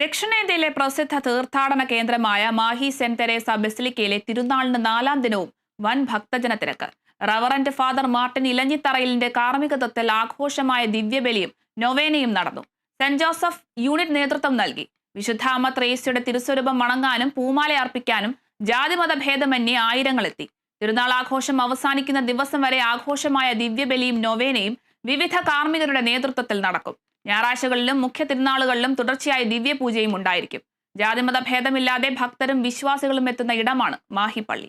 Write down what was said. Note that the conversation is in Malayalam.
ദക്ഷിണേന്ത്യയിലെ പ്രസിദ്ധ തീർത്ഥാടന കേന്ദ്രമായ മാഹി സെന്റ് തെരേസ ബസിലിക്കയിലെ തിരുനാളിന് നാലാം ദിനവും വൻ ഭക്തജന തിരക്ക് റവറന്റ് ഫാദർ മാർട്ടിൻ ഇലഞ്ഞിത്തറയിലിന്റെ കാർമ്മികത്വത്തിൽ ആഘോഷമായ ദിവ്യബലിയും നൊവേനയും നടന്നു. സെന്റ് ജോസഫ് യൂണിറ്റ് നേതൃത്വം നൽകി. വിശുദ്ധാമ ത്രേസ്യയുടെ തിരുസ്വരൂപം മണങ്ങാനും പൂമാല അർപ്പിക്കാനും ജാതിമത ഭേദമന്യേ ആയിരങ്ങളെത്തി. തിരുനാൾ ആഘോഷം അവസാനിക്കുന്ന ദിവസം വരെ ആഘോഷമായ ദിവ്യബലിയും നൊവേനയും വിവിധ കാർമ്മികരുടെ നേതൃത്വത്തിൽ നടക്കും. ഞായറാഴ്ചകളിലും മുഖ്യ തിരുനാളുകളിലും തുടർച്ചയായ ദിവ്യപൂജയും ഉണ്ടായിരിക്കും. ജാതിമത ഭേദമില്ലാതെ ഭക്തരും വിശ്വാസികളും എത്തുന്ന ഇടമാണ് മാഹിപ്പള്ളി.